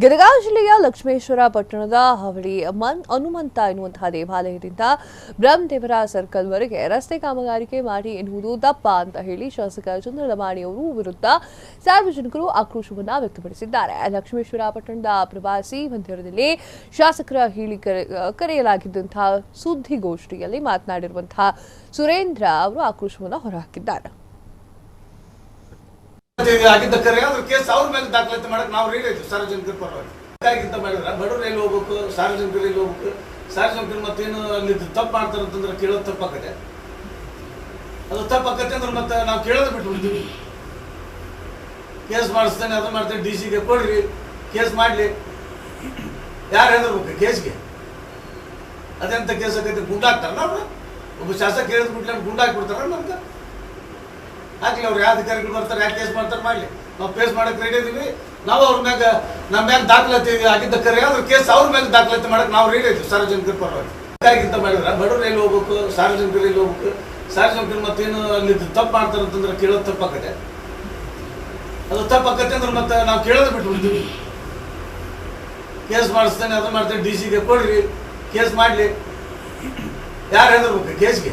ಗದಗ ಜಿಲ್ಲೆಯ ಲಕ್ಷ್ಮೇಶ್ವರ ಪಟ್ಟಣದ ಹವಳಿ ಮನ್, ಹನುಮಂತ ಎನ್ನುವಂತಹ ದೇವಾಲಯದಿಂದ ಬ್ರಹ್ಮದೇವರ ಸರ್ಕಲ್ವರೆಗೆ ರಸ್ತೆ ಕಾಮಗಾರಿಕೆ ಮಾಡಿ ಎನ್ನುವುದು ದಪ್ಪ ಅಂತ ಹೇಳಿ ಶಾಸಕ ಚಂದ್ರಲಮಾಣಿ ಅವರು ವಿರುದ್ಧ ಸಾರ್ವಜನಿಕರು ಆಕ್ರೋಶವನ್ನು ವ್ಯಕ್ತಪಡಿಸಿದ್ದಾರೆ. ಲಕ್ಷ್ಮೇಶ್ವರ ಪಟ್ಟಣದ ಪ್ರವಾಸಿ ಮಂದಿರದಲ್ಲಿ ಶಾಸಕರ ಹೇಳಿ ಕರೆ- ಕರೆಯಲಾಗಿದ್ದಂತಹ ಸುದ್ದಿಗೋಷ್ಠಿಯಲ್ಲಿ ಮಾತನಾಡಿರುವಂತಹ ಸುರೇಂದ್ರ ಅವರು ಆಕ್ರೋಶವನ್ನು ಹೊರಹಾಕಿದ್ದಾರೆ. ಆಗಿದ್ದ ಕರೆ ಅದ್ರ ಕೇಸ್ ಅವ್ರ ಮೇಲೆ ದಾಖಲಾತಿ ಮಾಡಕ್ ನಾವು ರೆಡಿ ಆಯ್ತು ಸಾರ್ವಜನಿಕರ ಪರವಾಗಿ. ಮಾಡಿದ್ರೆ ಬಡವ್ರು ಎಲ್ಲಿ ಹೋಗ್ಬೇಕು, ಸಾರ್ವಜನಿಕರು ಎಲ್ಲಿ ಹೋಗ್ಬೇಕು? ಸಾರ್ವಜನಿಕರು ಮತ್ತೇನು ಅಲ್ಲಿ ತಪ್ಪು ಮಾಡ್ತಾರೆ ಅಂತಂದ್ರೆ ಕೇಳೋದು ತಪ್ಪಾಗತ್ತೆ. ಅದು ತಪ್ಪಾಗತ್ತೆ ಅಂದ್ರೆ ಮತ್ತೆ ನಾವು ಕೇಳೋದು ಬಿಟ್ಟು ಬಿಡ್ತೀವಿ ಕೇಸ್ ಮಾಡಿಸ್ತೇನೆ, ಅದು ಮಾಡ್ತೇನೆ ಡಿ ಸಿಗೆ ಕೊಡ್ರಿ, ಕೇಸ್ ಮಾಡಲಿ. ಯಾರು ಹೆದರ್ಬೇಕು ಕೇಸ್ಗೆ? ಅದೆಂತ ಕೇಸ್ ಆಗತ್ತೆ? ಗುಂಡಾಗ್ತಾರಲ್ಲ ಅವ್ರು? ಒಬ್ಬ ಶಾಸಕ ಹೇಳಿದ್ ಬಿಟ್ಲೆ ಗುಂಡಾಗ್ಬಿಡ್ತಾರ ನಮ್ಗೆ. ಹಾಕ್ಲಿ ಅವ್ರು ಯಾವ ಅಧಿಕಾರಿಗಳು ಬರ್ತಾರೆ ಯಾಕೆ ಕೇಸ್ ಮಾಡ್ತಾರೆ ಮಾಡಲಿ. ನಾವು ಫೇಸ್ ಮಾಡಕ್ಕೆ ರೆಡಿ ಇದೀವಿ. ನಾವು ಅವ್ರ ಮ್ಯಾಗ, ನಮ್ಮ ಮ್ಯಾಗ ದಾಖಲಾತಿ ಆಗಿದ್ದ ಕರೆ ಅದ್ರ ಕೇಸ್ ಅವ್ರ ಮ್ಯಾಗ ದಾಖಲಾತಿ ಮಾಡಕ್ಕೆ ನಾವು ರೆಡಿ ಇದ್ದೀವಿ ಸಾರ್ವಜನಿಕರು ಪರವಾಗಿ. ಇಂತ ಮಾಡಿದ್ರೆ, ಬಡವ್ರು ಎಲ್ಲಿ ಹೋಗ್ಬೇಕು, ಸಾರ್ವಜನಿಕರು ಎಲ್ಲಿ ಹೋಗ್ಬೇಕು? ಸಾರ್ವಜನಿಕರು ಮತ್ತೇನು ಅಲ್ಲಿ ತಪ್ಪು ಮಾಡ್ತಾರೆ ಅಂತಂದ್ರೆ ಕೇಳೋದು ತಪ್ಪಾಗತ್ತೆ. ಅದು ತಪ್ಪಾಗತ್ತೆ ಅಂದ್ರೆ ಮತ್ತೆ ನಾವು ಕೇಳೋದು ಬಿಟ್ಟು ಕೇಸ್ ಮಾಡಿಸ್ತೇನೆ, ಅದು ಮಾಡ್ತೇನೆ ಡಿ ಸಿಗೆ ಕೊಡ್ರಿ, ಕೇಸ್ ಮಾಡಲಿ. ಯಾರು ಹೆದರ್ಬೇಕು ಕೇಸ್ಗೆ